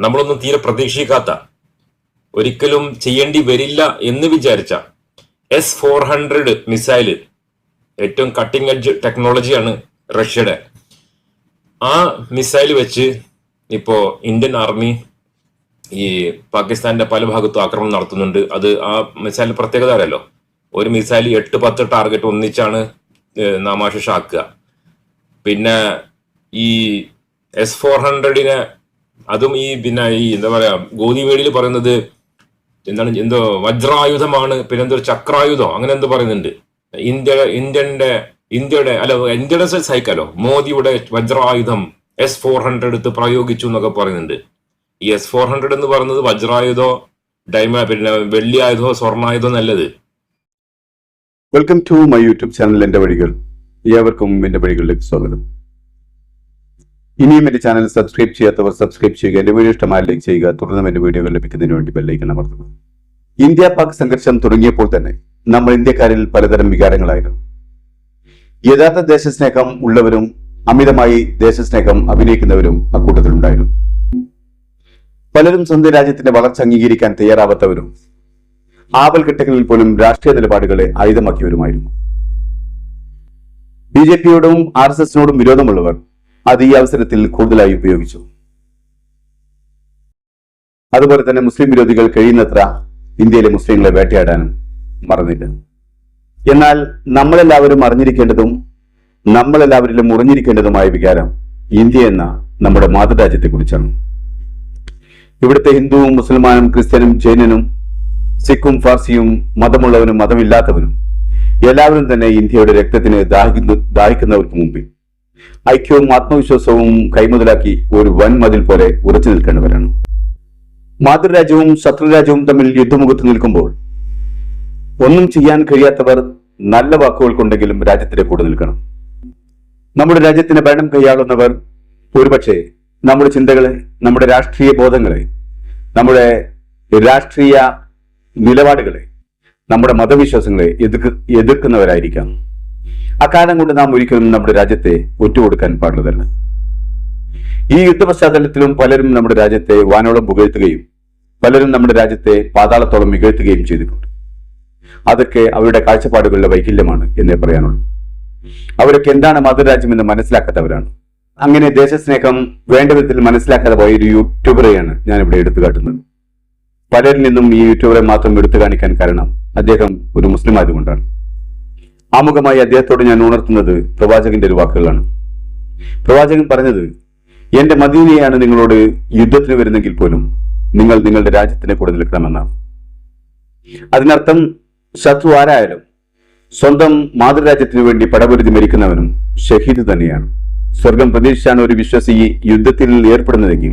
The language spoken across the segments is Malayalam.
നമ്മളൊന്നും തീരെ പ്രതീക്ഷിക്കാത്ത ഒരിക്കലും ചെയ്യേണ്ടി വരില്ല എന്ന് വിചാരിച്ച എസ് ഫോർ ഹൺഡ്രഡ് മിസൈൽ ഏറ്റവും കട്ടിംഗ് എഡ്ജ് ടെക്നോളജിയാണ് റഷ്യയുടെ. ആ മിസൈൽ വെച്ച് ഇപ്പോ ഇന്ത്യൻ ആർമി ഈ പാകിസ്ഥാന്റെ പല ഭാഗത്തും ആക്രമണം നടത്തുന്നുണ്ട്. അത് ആ മിസൈലിന്റെ പ്രത്യേകത അറിയാലോ? ഒരു മിസൈൽ എട്ട് പത്ത് ടാർഗറ്റ് ഒന്നിച്ചാണ് ഏഹ്, നാമാശിഷ ആക്കുക പിന്നെ ഈ എസ് ഫോർ ഹൺഡ്രഡിനെ അതും ഈ പിന്നെ ഈ എന്താ പറയാ ഗോതിവേടിയിൽ പറയുന്നത് എന്താണ് എന്തോ വജ്രായുധമാണ് പിന്നെ എന്തോ ചക്രായുധം അങ്ങനെ എന്തോ പറയുന്നുണ്ട്. ഇന്ത്യ ഇന്ത്യന്റെ ഇന്ത്യയുടെ അല്ല ഇന്ത്യയുടെ സഹിക്കാലോ മോദിയുടെ വജ്രായുധം എസ് ഫോർ ഹൺഡ്രഡ് എടുത്ത് പ്രയോഗിച്ചു എന്നൊക്കെ പറയുന്നുണ്ട്. ഈ എസ് ഫോർ ഹൺഡ്രഡ് എന്ന് പറയുന്നത് വജ്രായുധോ ഡൈമ പിന്നെ വെള്ളിയായുധോ സ്വർണായുധോ നല്ലത്. Welcome to my YouTube channel എന്റെ വഴികൾ. ഏവർക്കും എന്റെ വഴികളിലേക്ക് സ്വാഗതം. ഇനിയും എന്റെ ചാനൽ സബ്സ്ക്രൈബ് ചെയ്യാത്തവർ സബ്സ്ക്രൈബ് ചെയ്യുക. എന്റെ വീഡിയോ ഇഷ്ടമായി ലൈക്ക് ചെയ്യുക. തുടർന്നും എന്റെ വീഡിയോകൾ ലഭിക്കുന്നതിന് വേണ്ടി ബെല്ലൈക്കൺ അമർത്തുക. ഇന്ത്യ പാക് സംഘർഷം തുടങ്ങിയപ്പോൾ തന്നെ നമ്മൾ ഇന്ത്യക്കാരിൽ പലതരം വികാരങ്ങളായിരുന്നു. യഥാർത്ഥ ദേശസ്നേഹം ഉള്ളവരും അമിതമായി ദേശസ്നേഹം അഭിനയിക്കുന്നവരും അക്കൂട്ടത്തിലുണ്ടായിരുന്നു പലരും സ്വന്തം രാജ്യത്തിന്റെ വളർച്ച അംഗീകരിക്കാൻ തയ്യാറാവാത്തവരും ആവൽ ഘട്ടങ്ങളിൽ പോലും രാഷ്ട്രീയ നിലപാടുകളെ ആയുധമാക്കിയവരുമായിരുന്നു ബി ജെ പിയോടും ആർ എസ് എസിനോടും വിരോധമുള്ളവർ അത് ഈ അവസരത്തിൽ കൂടുതലായി ഉപയോഗിച്ചു. അതുപോലെ തന്നെ മുസ്ലിം വിരോധികൾ കഴിയുന്നത്ര ഇന്ത്യയിലെ മുസ്ലിങ്ങളെ വേട്ടയാടാനും മറന്നില്ല. എന്നാൽ നമ്മളെല്ലാവരും അറിഞ്ഞിരിക്കേണ്ടതും നമ്മളെല്ലാവരിലും ഉറഞ്ഞിരിക്കേണ്ടതുമായ വികാരം ഇന്ത്യ എന്ന നമ്മുടെ മാതൃരാജ്യത്തെക്കുറിച്ചാണ്. ഇവിടുത്തെ ഹിന്ദുവും മുസൽമാനും ക്രിസ്ത്യനും ജൈനനും സിഖും ഫാർസിയും മതമുള്ളവനും മതമില്ലാത്തവനും എല്ലാവരും തന്നെ ഇന്ത്യയുടെ രക്തത്തിന് ദാഹിക്കുന്നു ദാഹിക്കുന്നവർക്ക് മുമ്പിൽ. ഐക്യവും ആത്മവിശ്വാസവും കൈമുതലാക്കി ഒരു വൻ മതിൽ പോലെ ഉറച്ചു നിൽക്കേണ്ടവരാണ് മാതൃരാജ്യവും ശത്രുരാജ്യവും തമ്മിൽ യുദ്ധമുഖത്ത് നിൽക്കുമ്പോൾ ഒന്നും ചെയ്യാൻ കഴിയാത്തവർ നല്ല വാക്കുകൾ കൊണ്ടെങ്കിലും രാജ്യത്തിന്റെ കൂടെ നിൽക്കണം. നമ്മുടെ രാജ്യത്തിന് ഭരണം കൈയാളുന്നവർ ഒരുപക്ഷെ നമ്മുടെ ചിന്തകളെ നമ്മുടെ രാഷ്ട്രീയ ബോധങ്ങളെ നമ്മുടെ രാഷ്ട്രീയ നിലപാടുകളെ നമ്മുടെ മതവിശ്വാസങ്ങളെ എതിർക്ക് എതിർക്കുന്നവരായിരിക്കാം. അക്കാലം കൊണ്ട് നാം ഒരിക്കലും നമ്മുടെ രാജ്യത്തെ ഒറ്റുകൊടുക്കാൻ പാടുള്ളതല്ല. ഈ യുദ്ധ പശ്ചാത്തലത്തിലും പലരും നമ്മുടെ രാജ്യത്തെ വാനോളം പുകഴ്ത്തുകയും പലരും നമ്മുടെ രാജ്യത്തെ പാതാളത്തോളം മികഴ്ത്തുകയും ചെയ്തിട്ടുണ്ട്. അതൊക്കെ അവരുടെ കാഴ്ചപ്പാടുകളുടെ വൈകല്യമാണ് എന്നേ പറയാനുള്ളൂ. അവരൊക്കെ എന്താണ് മാതൃരാജ്യം എന്ന് മനസ്സിലാക്കാത്തവരാണ്. അങ്ങനെ ദേശസ്നേഹം വേണ്ട വിധത്തിൽ മനസ്സിലാക്കാതെ പോയ ഒരു യൂട്യൂബറെയാണ് ഞാൻ ഇവിടെ എടുത്തു കാട്ടുന്നത് പലരിൽ നിന്നും ഈ യൂട്യൂബറെ മാത്രം എടുത്തു കാണിക്കാൻ കാരണം അദ്ദേഹം ഒരു മുസ്ലിം ആയതുകൊണ്ടാണ്. ആമുഖമായി അദ്ദേഹത്തോട് ഞാൻ ഉണർത്തുന്നത് പ്രവാചകന്റെ ഒരു വാക്കുകളാണ്. പ്രവാചകൻ പറഞ്ഞത് എന്റെ മദീനയാണ് നിങ്ങളോട് യുദ്ധത്തിന് വരുന്നെങ്കിൽ പോലും നിങ്ങൾ നിങ്ങളുടെ രാജ്യത്തിനെ കൂടെ നിൽക്കണമെന്നാണ്. അതിനർത്ഥം ശത്രു ആരായാലും സ്വന്തം മാതൃരാജ്യത്തിനു വേണ്ടി പടപൊരുതി മരിക്കുന്നവനും ഷഹീദ് തന്നെയാണ്. സ്വർഗം പ്രതീക്ഷിച്ചാണ് ഒരു വിശ്വസി യുദ്ധത്തിൽ ഏർപ്പെടുന്നതെങ്കിൽ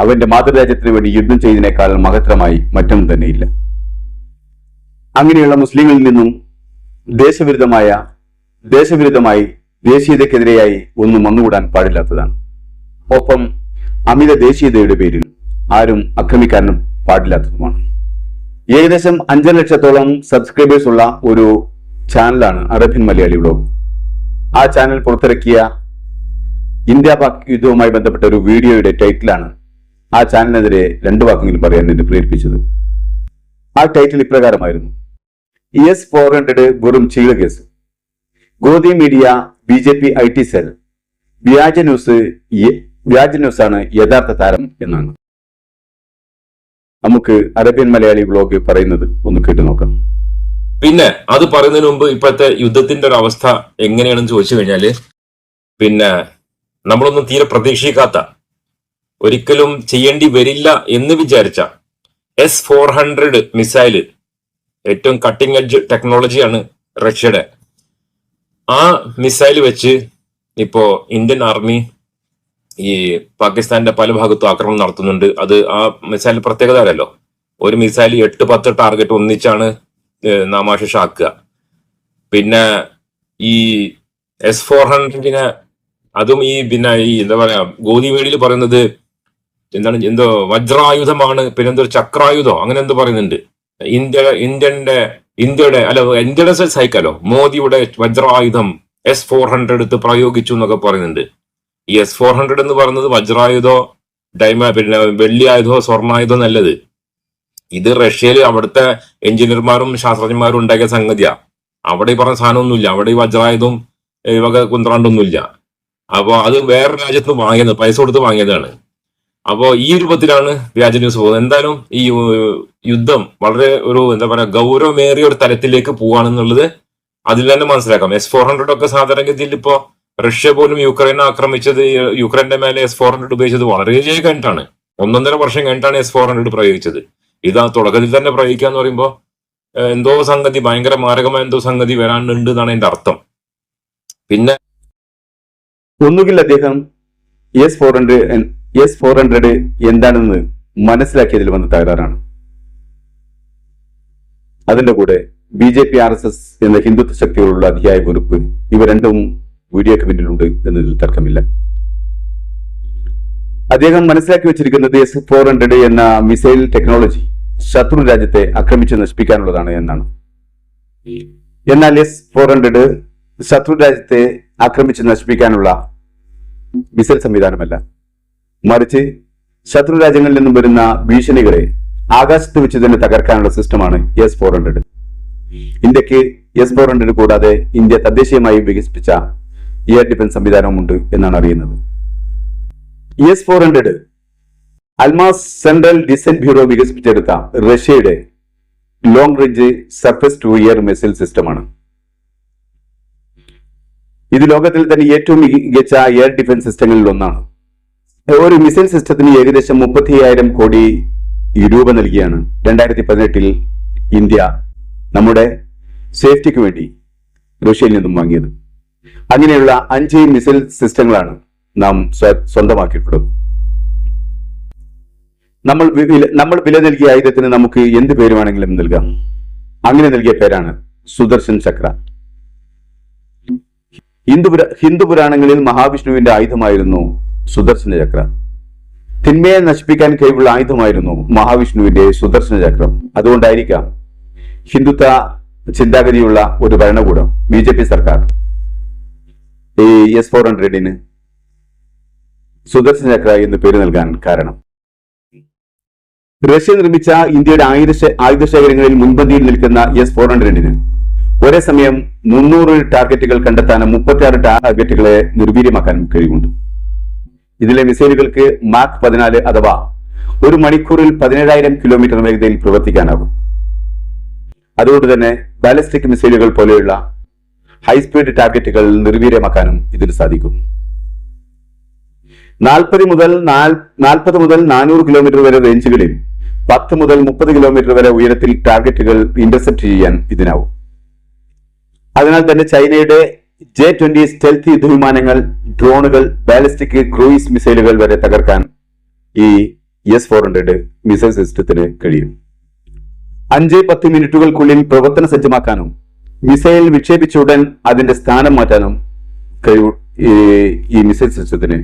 അവന്റെ മാതൃരാജ്യത്തിനു വേണ്ടി യുദ്ധം ചെയ്തതിനേക്കാൾ മഹത്തരമായി മറ്റൊന്നും തന്നെയില്ല. അങ്ങനെയുള്ള മുസ്ലിങ്ങളിൽ നിന്നും ദേശവിരുദ്ധമായ ദേശവിരുദ്ധമായി ദേശീയതക്കെതിരെയായി ഒന്നും വന്നുകൂടാൻ പാടില്ലാത്തതാണ്. ഒപ്പം അമിത ദേശീയതയുടെ പേരിൽ ആരും ആക്രമിക്കാനും പാടില്ലാത്തതുമാണ്. ഏകദേശം അഞ്ചര ലക്ഷത്തോളം സബ്സ്ക്രൈബേഴ്സ് ഉള്ള ഒരു ചാനലാണ് അറബിൻ മലയാളി വ്ലോഗ്. ആ ചാനൽ പുറത്തിറക്കിയ ഇന്ത്യ പാക് യുദ്ധവുമായി ബന്ധപ്പെട്ട ഒരു വീഡിയോയുടെ ടൈറ്റിലാണ് ആ ചാനലിനെതിരെ രണ്ടു വാക്കെങ്കിലും പറയാൻ എന്നെ പ്രേരിപ്പിച്ചത്. ആ ടൈറ്റിൽ ഇപ്രകാരമായിരുന്നു. എസ് ഫോർ ഹൺഡ്രഡ് വെറും ചീള case. Godi media B J P I T cell. വ്യാജ ന്യൂസ് വ്യാജ ന്യൂസാണ് യഥാർത്ഥ താരം എന്നാണ്. നമുക്ക് അറേബ്യൻ മലയാളി ബ്ലോഗ് പറയുന്നത് ഒന്ന് കേട്ടു നോക്കാം. പിന്നെ അത് പറയുന്നതിന് മുമ്പ് ഇപ്പോഴത്തെ യുദ്ധത്തിന്റെ ഒരു അവസ്ഥ എങ്ങനെയാണെന്ന് ചോദിച്ചു കഴിഞ്ഞാൽ പിന്നെ നമ്മളൊന്നും തീരെ പ്രതീക്ഷിക്കാത്ത ഒരിക്കലും ചെയ്യേണ്ടി വരില്ല എന്ന് വിചാരിച്ച എസ് ഫോർ ഹൺഡ്രഡ് മിസൈൽ ഏറ്റവും കട്ടിംഗ് എഡ്ജ് ടെക്നോളജിയാണ് റഷ്യയുടെ. ആ മിസൈൽ വെച്ച് ഇപ്പോ ഇന്ത്യൻ ആർമി ഈ പാകിസ്ഥാന്റെ പല ഭാഗത്തും ആക്രമണം നടത്തുന്നുണ്ട്. അത് ആ മിസൈൽ പ്രത്യേകത അല്ലല്ലോ ഒരു മിസൈൽ എട്ട് പത്ത് ടാർഗറ്റ് ഒന്നിച്ചാണ് നാമാശേഷ ആക്കുക പിന്നെ ഈ എസ് ഫോർ ഹൺഡ്രഡിനെ അതും ഈ പിന്നെ ഈ എന്താ പറയാ ഗോതിമേടിയിൽ പറയുന്നത് എന്താണ് എന്തോ വജ്രായുധമാണ് പിന്നെന്തോ ചക്രായുധം അങ്ങനെ എന്തോ പറയുന്നുണ്ട്. ഇന്ത്യ ഇന്ത്യന്റെ ഇന്ത്യയുടെ അല്ല ഇന്ത്യയുടെ സൈക്കലോ മോദിയുടെ വജ്രായുധം എസ് ഫോർ ഹൺഡ്രഡ് എടുത്ത് പ്രയോഗിച്ചു എന്നൊക്കെ പറയുന്നുണ്ട്. ഈ എസ് ഫോർ ഹൺഡ്രഡ് എന്ന് പറയുന്നത് വജ്രായുധോ ഡൈമ പിന്നെ വെള്ളി ആയുധോ സ്വർണായുധോ നല്ലത്. ഇത് റഷ്യയിൽ അവിടുത്തെ എഞ്ചിനീയർമാരും ശാസ്ത്രജ്ഞന്മാരും ഉണ്ടാക്കിയ സംഗതിയാ. അവിടെ ഈ പറഞ്ഞ സാധനമൊന്നുമില്ല. അവിടെ ഈ വജ്രായുധം വക കുന്ത്രാണ്ടൊന്നുമില്ല. അപ്പൊ അത് വേറെ രാജ്യത്ത് വാങ്ങിയത് പൈസ കൊടുത്ത് വാങ്ങിയതാണ്. അപ്പോ ഈ രൂപത്തിലാണ് വ്യാജ ന്യൂസ് പോകുന്നത്. എന്തായാലും ഈ യുദ്ധം വളരെ ഒരു എന്താ പറയാ ഗൗരവമേറിയ ഒരു തലത്തിലേക്ക് പോവാണെന്നുള്ളത് അതിൽ തന്നെ മനസ്സിലാക്കാം. എസ് ഫോർ ഹൺഡ്രഡ് ഒക്കെ സാധാരണഗതിയിൽ ഇപ്പോ റഷ്യ പോലും യുക്രൈനെ ആക്രമിച്ചത് യുക്രൈന്റെ മേലെ എസ് ഫോർ ഹൺഡ്രഡ് ഉപയോഗിച്ചത് വളരെ കഴിഞ്ഞിട്ടാണ്. ഒന്നൊന്നര വർഷം കഴിഞ്ഞിട്ടാണ് എസ് ഫോർ ഹൺഡ്രഡ് പ്രയോഗിച്ചത്. ഇത് ആ തുടക്കത്തിൽ തന്നെ പ്രയോഗിക്കുക എന്ന് പറയുമ്പോൾ എന്തോ സംഗതി ഭയങ്കര മാരകമായ എന്തോ സംഗതി വരാനുണ്ട് എന്നാണ് എന്റെ അർത്ഥം. പിന്നെ ഒന്നുകിൽ അദ്ദേഹം S four hundred S four hundred എന്താണെന്ന് മനസ്സിലാക്കിയതിൽ വന്ന തകരാറാണ്. അതിന്റെ കൂടെ B J P R S S എന്ന ഹിന്ദുത്വ ശക്തികളുള്ള അധ്യായ വെറുപ്പ് ഇവ രണ്ടും വീഡിയോക്ക് പിന്നിലുണ്ട് എന്നതിൽ തർക്കമില്ല. അദ്ദേഹം മനസ്സിലാക്കി വെച്ചിരിക്കുന്നത് എസ് ഫോർ ഹൺഡ്രഡ് എന്ന മിസൈൽ ടെക്നോളജി ശത്രു രാജ്യത്തെ ആക്രമിച്ച് നശിപ്പിക്കാനുള്ളതാണ് എന്നാണ്. എന്നാൽ എസ് ഫോർ ഹൺഡ്രഡ് ശത്രു രാജ്യത്തെ ആക്രമിച്ച് നശിപ്പിക്കാനുള്ള മിസൈൽ സംവിധാനമല്ല. മറിച്ച് ശത്രു രാജ്യങ്ങളിൽ നിന്നും വരുന്ന ഭീഷണികളെ ആകാശത്ത് വെച്ച് തന്നെ തകർക്കാനുള്ള സിസ്റ്റമാണ് എസ് ഫോർ ഹൺഡ്രഡ്. ഇന്ത്യയ്ക്ക് എസ് ഫോർ ഹൺഡ്രഡ് കൂടാതെ ഇന്ത്യ തദ്ദേശീയമായി വികസിപ്പിച്ച എയർ ഡിഫൻസ് സംവിധാനവുമുണ്ട് എന്നാണ് അറിയുന്നത്. S four hundred Almaz central design bureau വികസിപ്പിച്ചെടുത്ത റഷ്യയുടെ long range surface to air missile സിസ്റ്റമാണ്. ഇത് ലോകത്തിൽ തന്നെ ഏറ്റവും മികച്ച എയർ ഡിഫൻസ് സിസ്റ്റങ്ങളിൽ ഒന്നാണ്. ഒരു മിസൈൽ സിസ്റ്റത്തിന് ഏകദേശം മുപ്പത്തി അയ്യായിരം കോടി രൂപ നൽകിയാണ് രണ്ടായിരത്തി പതിനെട്ടിൽ ഇന്ത്യ നമ്മുടെ സേഫ്റ്റിക്ക് വേണ്ടി റഷ്യയിൽ നിന്നും വാങ്ങിയത്. അങ്ങനെയുള്ള അഞ്ച് മിസൈൽ സിസ്റ്റങ്ങളാണ് നാം സ്വന്തമാക്കിയിട്ടുള്ളത്. നമ്മൾ നമ്മൾ വില നൽകിയ ആയുധത്തിന് നമുക്ക് എന്ത് പേര് വേണമെങ്കിലും നൽകാം. അങ്ങനെ നൽകിയ പേരാണ് സുദർശൻ ചക്ര. ഹിന്ദു ഹിന്ദു പുരാണങ്ങളിൽ മഹാവിഷ്ണുവിന്റെ ആയുധമായിരുന്നു സുദർശന ചക്ര. തിന്മയെ നശിപ്പിക്കാൻ കഴിവുള്ള ആയുധമായിരുന്നു മഹാവിഷ്ണുവിന്റെ സുദർശന ചക്രം. അതുകൊണ്ടായിരിക്കാം ഹിന്ദുത്വ ചിന്താഗതിയുള്ള ഒരു ഭരണകൂടം ബി ജെ പി സർക്കാർ. ഈ എസ് ഫോർ ഹൺഡ്രഡിന് സുദർശന ചക്ര എന്ന് പേര് നൽകാൻ കാരണം. റഷ്യ നിർമ്മിച്ച ഇന്ത്യയുടെ ആയുധ ആയുധ ആയുധശേഖരങ്ങളിൽ മുൻപന്തിയിൽ നിൽക്കുന്ന എസ് ഫോർ ഹൺഡ്രഡിന് ഒരേ സമയം മുന്നൂറ് ടാർഗറ്റുകൾ കണ്ടെത്താനും മുപ്പത്തിയാറ് ടാർഗറ്റുകളെ നിർവീര്യമാക്കാനും കഴിവുണ്ട്. ഇതിലെ മിസൈലുകൾക്ക് മാക് പതിനാല് അഥവാ ഒരു മണിക്കൂറിൽ പതിനേഴായിരം കിലോമീറ്റർ വേഗതയിൽ പ്രവർത്തിക്കാനാകും. അതുകൊണ്ട് തന്നെ ബാലിസ്റ്റിക് മിസൈലുകൾ പോലെയുള്ള ഹൈസ്പീഡ് ടാർഗറ്റുകൾ നിർവീര്യമാക്കാനും ഇതിന് സാധിക്കും. നാൽപ്പത് മുതൽ നാൽപ്പത് മുതൽ നാനൂറ് കിലോമീറ്റർ വരെ റേഞ്ചുകളിൽ പത്ത് മുതൽ മുപ്പത് കിലോമീറ്റർ വരെ ഉയരത്തിൽ ടാർഗറ്റുകൾ ഇന്റർസെപ്റ്റ് ചെയ്യാൻ ഇതിനാവും. അതിനാൽ തന്നെ ചൈനയുടെ ജെ ട്വന്റി സ്റ്റെൽത്ത് യുദ്ധവിമാനങ്ങൾ ഡ്രോണുകൾ ബാലിസ്റ്റിക് ക്രൂയിസ് മിസൈലുകൾ വരെ തകർക്കാൻ ഈ എസ് ഫോർ ഹൺഡ്രഡ് മിസൈൽ സിസ്റ്റത്തിന് കഴിയും. അഞ്ച് പത്ത് മിനിറ്റുകൾക്കുള്ളിൽ പ്രവർത്തന സജ്ജമാക്കാനും മിസൈൽ വിക്ഷേപിച്ച ഉടൻ അതിന്റെ സ്ഥാനം മാറ്റാനും കഴിവ് ഈ- മിസൈൽ സിസ്റ്റത്തിന്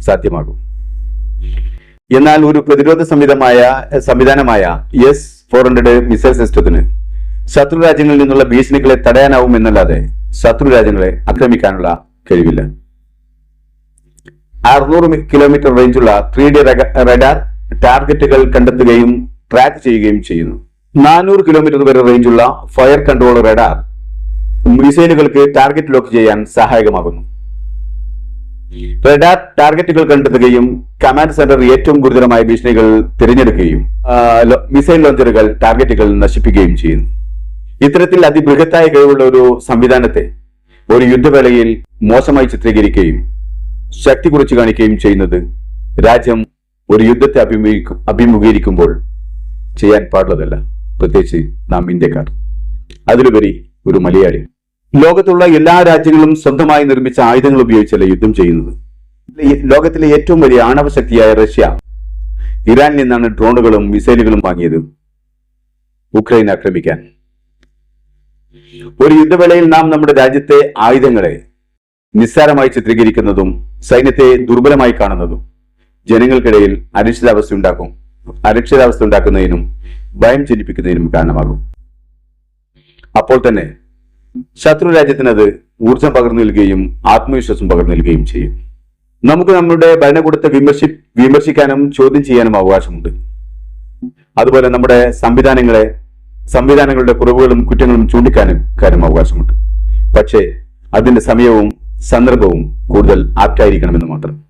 സാധ്യമാകും. എന്നാൽ ഒരു പ്രതിരോധ സംവിധമായ സംവിധാനമായ എസ് ഫോർ ഹൺഡ്രഡ് മിസൈൽ സിസ്റ്റത്തിന് ശത്രു രാജ്യങ്ങളിൽ നിന്നുള്ള ഭീഷണികളെ തടയാനാവും എന്നല്ലാതെ ശത്രു രാജ്യങ്ങളെ ആക്രമിക്കാനുള്ള കഴിവില്ല. അറുന്നൂറ് കിലോമീറ്റർ റേഞ്ചുള്ള ത്രീ ഡി റഡാർ ടാർഗറ്റുകൾ കണ്ടെത്തുകയും ട്രാക്ക് ചെയ്യുകയും ചെയ്യുന്നു. നാനൂറ് കിലോമീറ്റർ വരെ റേഞ്ചുള്ള ഫയർ കൺട്രോൾ റഡാർ മിസൈലുകൾക്ക് ടാർഗറ്റ് ലോക്ക് ചെയ്യാൻ സഹായകമാകുന്നു. റഡാർ ടാർഗറ്റുകൾ കണ്ടെത്തുകയും കമാൻഡ് സെന്റർ ഏറ്റവും ഗുരുതരമായ ഭീഷണികൾ തിരഞ്ഞെടുക്കുകയും മിസൈൽ ലോഞ്ചറുകൾ ടാർഗറ്റുകൾ നശിപ്പിക്കുകയും ചെയ്യുന്നു. ഇത്തരത്തിൽ അതിബൃഹത്തായ കഴിവുള്ള ഒരു സംവിധാനത്തെ ഒരു യുദ്ധവേളയിൽ മോശമായി ചിത്രീകരിക്കുകയും ശക്തി കുറിച്ച് കാണിക്കുകയും ചെയ്യുന്നത് രാജ്യം ഒരു യുദ്ധത്തെ അഭിമുഖീകരിക്കും അഭിമുഖീകരിക്കുമ്പോൾ ചെയ്യാൻ പാടുള്ളതല്ല. പ്രത്യേകിച്ച് നാം ഇന്ത്യക്കാർ. അതിലുപരി ഒരു മലയാളി. ലോകത്തുള്ള എല്ലാ രാജ്യങ്ങളും സ്വന്തമായി നിർമ്മിച്ച ആയുധങ്ങൾ ഉപയോഗിച്ചല്ല യുദ്ധം ചെയ്യുന്നത്? ലോകത്തിലെ ഏറ്റവും വലിയ ആണവ ശക്തിയായ റഷ്യ ഇറാനിൽ നിന്നാണ് ഡ്രോണുകളും മിസൈലുകളും വാങ്ങിയത്. ഉക്രൈൻ ആക്രമിക്കാൻ. ഒരു യുദ്ധവേളയിൽ നാം നമ്മുടെ രാജ്യത്തെ ആയുധങ്ങളെ നിസ്സാരമായി ചിത്രീകരിക്കുന്നതും സൈന്യത്തെ ദുർബലമായി കാണുന്നതും ജനങ്ങൾക്കിടയിൽ അരക്ഷിതാവസ്ഥ ഉണ്ടാക്കും. അരക്ഷിതാവസ്ഥ ഉണ്ടാക്കുന്നതിനും ഭയം ജനിപ്പിക്കുന്നതിനും കാരണമാകും. അപ്പോൾ തന്നെ ശത്രു രാജ്യത്തിന് അത് ഊർജം പകർന്നു നൽകുകയും ആത്മവിശ്വാസം പകർന്നു നൽകുകയും ചെയ്യും. നമുക്ക് നമ്മുടെ ഭരണകൂടത്തെ വിമർശി വിമർശിക്കാനും ചോദ്യം ചെയ്യാനും അവകാശമുണ്ട്. അതുപോലെ നമ്മുടെ സംവിധാനങ്ങളെ സംവിധാനങ്ങളുടെ കുറവുകളും കുറ്റങ്ങളും ചൂണ്ടിക്കാനും കാര്യം അവകാശമുണ്ട് പക്ഷേ അതിന്റെ സമയവും സന്ദർഭവും കൂടുതൽ ആപ്റ്റായിരിക്കണമെന്ന് മാത്രം.